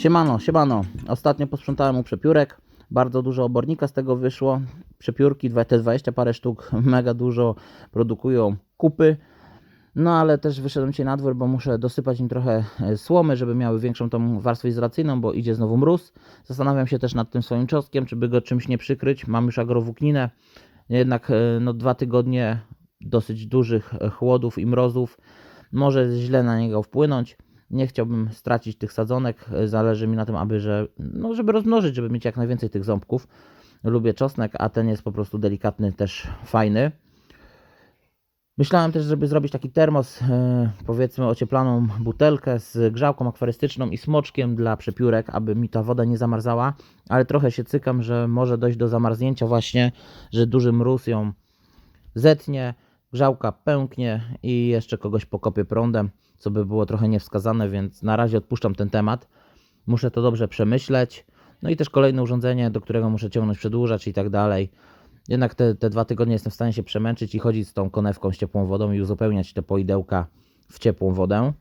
Siemano, siemano. Ostatnio posprzątałem mu przepiórek. Bardzo dużo obornika z tego wyszło. Przepiórki, te 20 parę sztuk, mega dużo produkują kupy. No ale też wyszedłem dzisiaj na dwór, bo muszę dosypać im trochę e, słomy, żeby miały większą tą warstwę izolacyjną, bo idzie znowu mróz. Zastanawiam się też nad tym swoim czosnkiem, czy by go czymś nie przykryć. Mam już agrowłókninę. Jednak e, no, dwa tygodnie dosyć dużych e, chłodów i mrozów może źle na niego wpłynąć. Nie chciałbym stracić tych sadzonek. Zależy mi na tym, aby że, no, żeby rozmnożyć, żeby mieć jak najwięcej tych ząbków. Lubię czosnek, a ten jest po prostu delikatny, też fajny. Myślałem też, żeby zrobić taki termos, e, powiedzmy ocieplaną butelkę z grzałką akwarystyczną i smoczkiem dla przepiórek, aby mi ta woda nie zamarzała, ale trochę się cykam, że może dojść do zamarznięcia właśnie, że duży mróz ją zetnie, grzałka pęknie i jeszcze kogoś pokopie prądem, co by było trochę niewskazane, więc na razie odpuszczam ten temat. Muszę to dobrze przemyśleć. No i też kolejne urządzenie, do którego muszę ciągnąć przedłużacz i tak dalej. Jednak te, te dwa tygodnie jestem w stanie się przemęczyć i chodzić z tą konewką z ciepłą wodą i uzupełniać te poidełka w ciepłą wodę.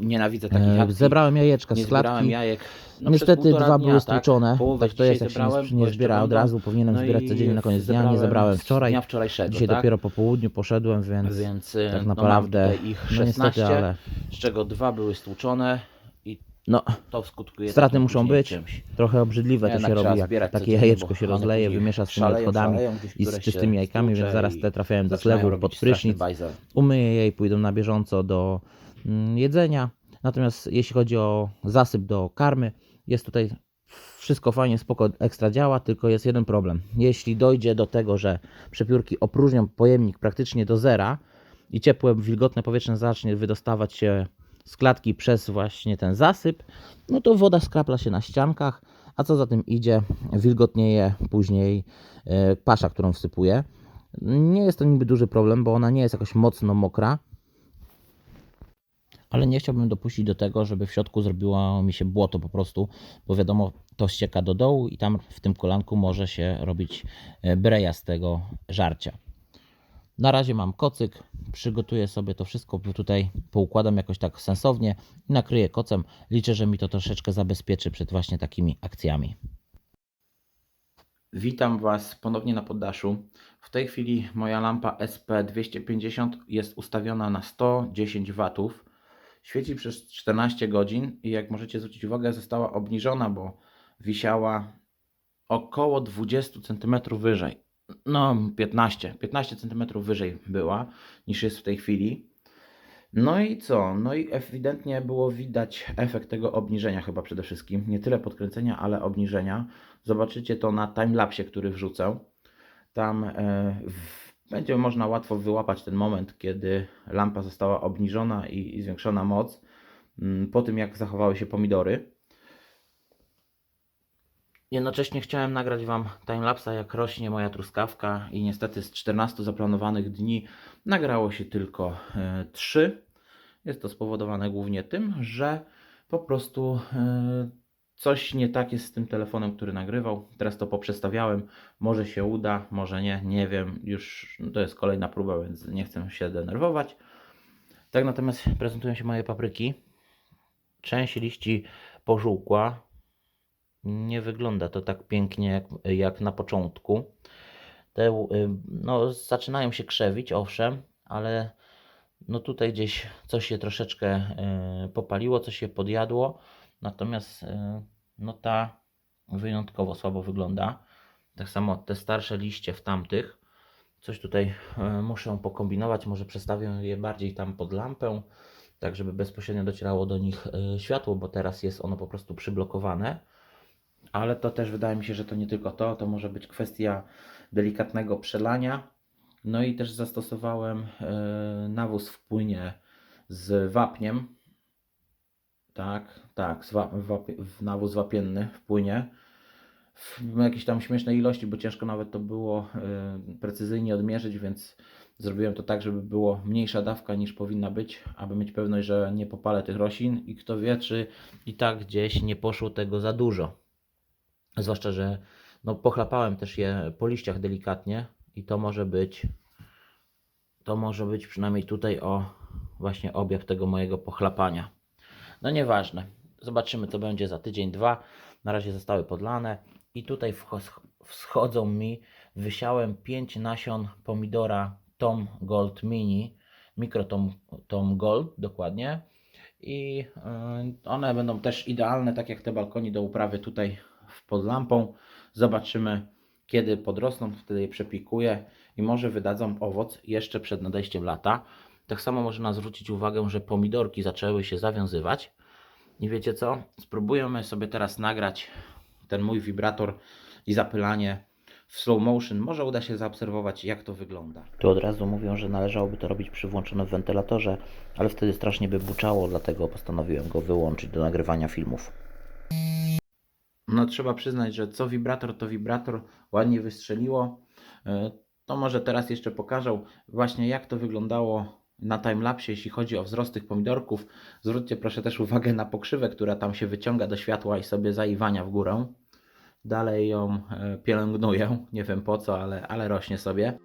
Nienawidzę takich E, akcji. zebrałem jajeczka nie z klatki. jajek. No, Niestety przez półtora dwa dnia, były tak? stłuczone. Połowę Tak to jest, jak się nie, nie zbiera od razu. Powinienem No zbierać codziennie na koniec dnia. Nie zebrałem wczoraj. Dnia wczorajszego, Dzisiaj tak? dopiero po południu poszedłem, więc, Więc tak no, naprawdę tutaj ich no 16, niestety, ale z czego dwa były stłuczone i no, to skutkuje straty muszą być. Czymś. Trochę obrzydliwe to Jednak się robi, jak takie jajeczko się rozleje, wymiesza z tymi odchodami i z czystymi jajkami, więc zaraz te trafiają do zlewu pod prysznic. Umyję je i pójdą na bieżąco do jedzenia. Natomiast jeśli chodzi o zasyp do karmy, jest tutaj wszystko fajnie, spoko, ekstra działa, tylko jest jeden problem. Jeśli dojdzie do tego, że przepiórki opróżnią pojemnik praktycznie do zera i ciepłe, wilgotne powietrze zacznie wydostawać się z klatki przez właśnie ten zasyp, no to woda skrapla się na ściankach, a co za tym idzie, wilgotnieje później e, pasza, którą wsypuję. Nie jest to niby duży problem, bo ona nie jest jakoś mocno mokra, ale nie chciałbym dopuścić do tego, żeby w środku zrobiło mi się błoto po prostu, bo wiadomo, to ścieka do dołu i tam w tym kolanku może się robić e, breja z tego żarcia. Na razie mam kocyk, przygotuję sobie to wszystko, tutaj poukładam jakoś tak sensownie i nakryję kocem. Liczę, że mi to troszeczkę zabezpieczy przed właśnie takimi akcjami. Witam Was ponownie na poddaszu. W tej chwili moja lampa SP250 jest ustawiona na 110 W. Świeci przez 14 godzin i jak możecie zwrócić uwagę, została obniżona, bo wisiała około 20 cm wyżej. No, 15, 15 cm wyżej była niż jest w tej chwili. No i co? No i ewidentnie było widać efekt tego obniżenia chyba przede wszystkim. Nie tyle podkręcenia, ale obniżenia. Zobaczycie to na timelapsie, który wrzucę. Tam e, w, będzie można łatwo wyłapać ten moment, kiedy lampa została obniżona i, zwiększona moc mm, po tym, jak zachowały się pomidory. Jednocześnie chciałem nagrać Wam timelapsa, jak rośnie moja truskawka i niestety z 14 zaplanowanych dni nagrało się tylko e, 3. Jest to spowodowane głównie tym, że po prostu e, coś nie tak jest z tym telefonem, który nagrywał. Teraz to poprzestawiałem. Może się uda, może nie, nie wiem. Już to jest kolejna próba, więc nie chcę się denerwować. Tak natomiast prezentują się moje papryki. Część liści pożółkła. Nie wygląda to tak pięknie jak, jak na początku. Te y, no, zaczynają się krzewić, owszem, ale no tutaj gdzieś coś się troszeczkę y, popaliło, coś się podjadło. Natomiast y, no ta wyjątkowo słabo wygląda. Tak samo te starsze liście w tamtych. Coś tutaj y, muszę pokombinować. Może przestawię je bardziej tam pod lampę, tak żeby bezpośrednio docierało do nich y, światło, bo teraz jest ono po prostu przyblokowane. Ale to też wydaje mi się, że to nie tylko to, to może być kwestia delikatnego przelania. No i też zastosowałem nawóz w płynie z wapniem. Tak, tak, nawóz wapienny w płynie. W jakiejś tam śmiesznej ilości, bo ciężko nawet to było y, precyzyjnie odmierzyć, więc zrobiłem to tak, żeby było mniejsza dawka niż powinna być, aby mieć pewność, że nie popalę tych roślin i kto wie, czy i tak gdzieś nie poszło tego za dużo. Zwłaszcza, że no, pochlapałem też je po liściach delikatnie i to może być to może być przynajmniej tutaj o właśnie objaw tego mojego pochlapania. No nieważne. Zobaczymy, co będzie za tydzień, dwa. Na razie zostały podlane. I tutaj wschodzą mi, wysiałem 5 nasion pomidora Tom Gold Mini, Micro Tom, Tom Gold dokładnie. I y, one będą też idealne, tak jak te balkoni do uprawy tutaj pod lampą. Zobaczymy, kiedy podrosną, wtedy je przepikuję i może wydadzą owoc jeszcze przed nadejściem lata. Tak samo można zwrócić uwagę, że pomidorki zaczęły się zawiązywać. I wiecie co? Spróbujemy sobie teraz nagrać ten mój wibrator i zapylanie w slow motion. Może uda się zaobserwować, jak to wygląda. Tu od razu mówią, że należałoby to robić przy włączonym wentylatorze, ale wtedy strasznie by buczało, dlatego postanowiłem go wyłączyć do nagrywania filmów. No trzeba przyznać, że co wibrator, to wibrator ładnie wystrzeliło. E, To może teraz jeszcze pokażę właśnie jak to wyglądało na timelapsie, jeśli chodzi o wzrost tych pomidorków. Zwróćcie proszę też uwagę na pokrzywę, która tam się wyciąga do światła i sobie zaiwania w górę. Dalej ją e, pielęgnuję, nie wiem po co, ale, ale rośnie sobie.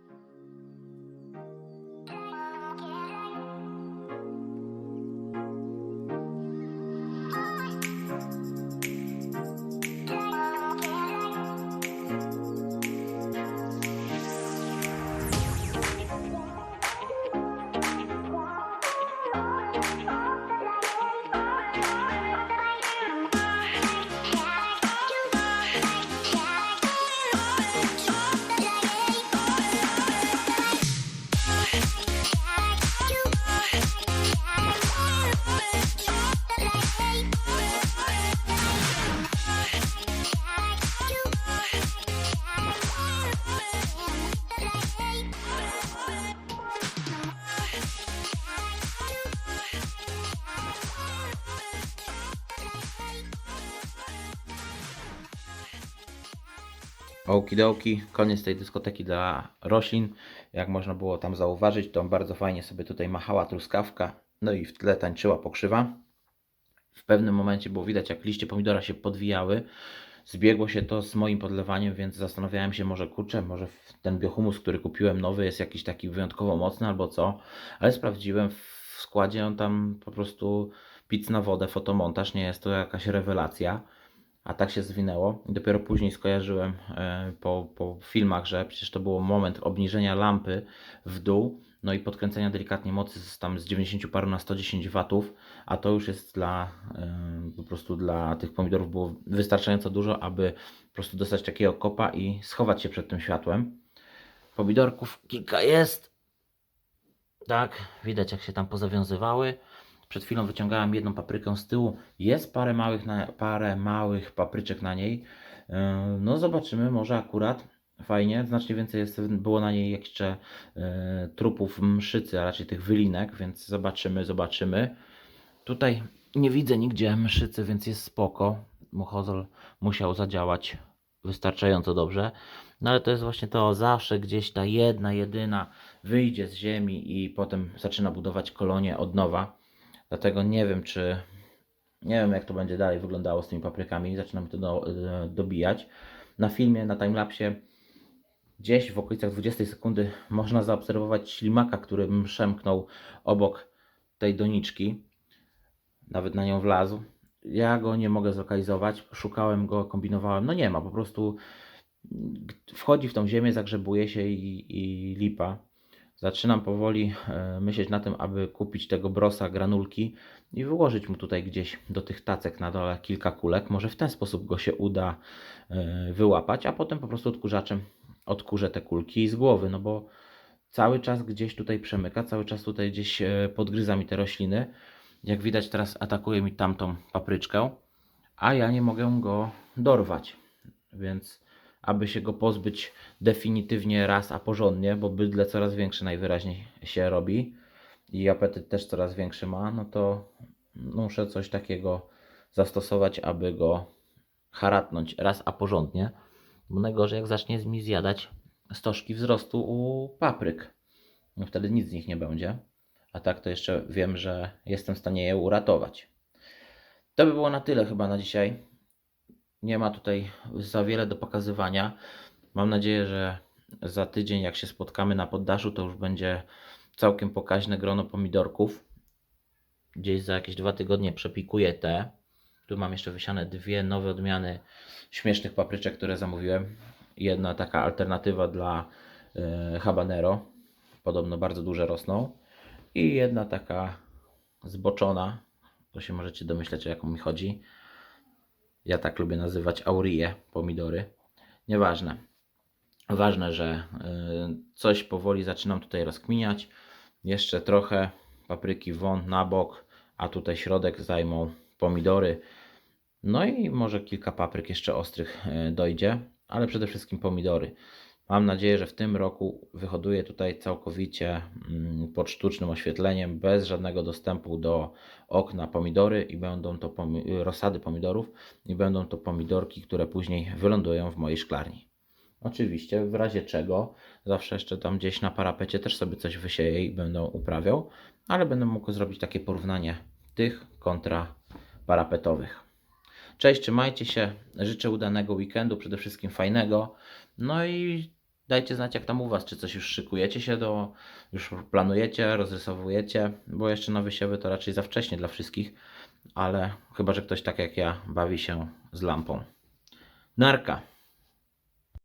Okidoki, koniec tej dyskoteki dla roślin. Jak można było tam zauważyć, to bardzo fajnie sobie tutaj machała truskawka, no i w tle tańczyła pokrzywa. W pewnym momencie było widać, jak liście pomidora się podwijały. Zbiegło się to z moim podlewaniem, więc zastanawiałem się, może kurczę, może ten biohumus, który kupiłem nowy, jest jakiś taki wyjątkowo mocny albo co. Ale sprawdziłem w składzie, on tam po prostu pic na wodę, fotomontaż, nie jest to jakaś rewelacja. A tak się zwinęło. Dopiero później skojarzyłem e, po, po filmach, że przecież to był moment obniżenia lampy w dół, no i podkręcenia delikatnie mocy z, tam z 90 paru na 110 watów, a to już jest dla e, po prostu dla tych pomidorów było wystarczająco dużo, aby po prostu dostać takiego kopa i schować się przed tym światłem. Pomidorków kilka jest. Tak, widać jak się tam pozawiązywały. Przed chwilą wyciągałem jedną paprykę z tyłu. Jest parę małych, na, parę małych papryczek na niej. Yy, No zobaczymy, może akurat fajnie. Znacznie więcej jest, było na niej jeszcze yy, trupów mszycy, a raczej tych wylinek, więc zobaczymy, zobaczymy. Tutaj nie widzę nigdzie mszycy, więc jest spoko. Muchozol musiał zadziałać wystarczająco dobrze. No ale to jest właśnie to, zawsze gdzieś ta jedna, jedyna wyjdzie z ziemi i potem zaczyna budować kolonię od nowa. Dlatego nie wiem, czy. Nie wiem, jak to będzie dalej wyglądało z tymi paprykami. Zaczyna mi to do, e, dobijać. Na filmie, na timelapsie, gdzieś w okolicach 20 sekundy można zaobserwować ślimaka, który przemknął obok tej doniczki. Nawet na nią wlazł. Ja go nie mogę zlokalizować. Szukałem go, kombinowałem. No nie ma, po prostu wchodzi w tą ziemię, zagrzebuje się i, i lipa. Zaczynam powoli e, myśleć na tym, aby kupić tego brosa granulki i wyłożyć mu tutaj gdzieś do tych tacek na dole kilka kulek. Może w ten sposób go się uda e, wyłapać, a potem po prostu odkurzaczem odkurzę te kulki z głowy, no bo cały czas gdzieś tutaj przemyka, cały czas tutaj gdzieś e, podgryza mi te rośliny. Jak widać teraz atakuje mi tamtą papryczkę, a ja nie mogę go dorwać, więc aby się go pozbyć definitywnie raz, a porządnie, bo bydle coraz większy najwyraźniej się robi i apetyt też coraz większy ma, no to muszę coś takiego zastosować, aby go haratnąć raz, a porządnie. Bo najgorzej jak zacznie mi zjadać stożki wzrostu u papryk. No wtedy nic z nich nie będzie. A tak to jeszcze wiem, że jestem w stanie je uratować. To by było na tyle chyba na dzisiaj. Nie ma tutaj za wiele do pokazywania. Mam nadzieję, że za tydzień, jak się spotkamy na poddaszu, to już będzie całkiem pokaźne grono pomidorków. Gdzieś za jakieś dwa tygodnie przepikuję te. Tu mam jeszcze wysiane dwie nowe odmiany śmiesznych papryczek, które zamówiłem. Jedna taka alternatywa dla e, habanero. Podobno bardzo duże rosną. I jedna taka zboczona. To się możecie domyśleć, o jaką mi chodzi. Ja tak lubię nazywać aurie pomidory. Nieważne. Ważne, że y, coś powoli zaczynam tutaj rozkminiać. Jeszcze trochę papryki won na bok, a tutaj środek zajmą pomidory. No i może kilka papryk jeszcze ostrych y, dojdzie, ale przede wszystkim pomidory. Mam nadzieję, że w tym roku wyhoduję tutaj całkowicie mm, pod sztucznym oświetleniem, bez żadnego dostępu do okna pomidory i będą to pomi- rozsady pomidorów i będą to pomidorki, które później wylądują w mojej szklarni. Oczywiście, w razie czego, zawsze jeszcze tam gdzieś na parapecie też sobie coś wysieję i będę uprawiał, ale będę mógł zrobić takie porównanie tych kontra parapetowych. Cześć, trzymajcie się, życzę udanego weekendu, przede wszystkim fajnego, no i dajcie znać jak tam u Was, czy coś już szykujecie się do, już planujecie, rozrysowujecie, bo jeszcze na wysiewy to raczej za wcześnie dla wszystkich, ale chyba, że ktoś tak jak ja bawi się z lampą. Narka.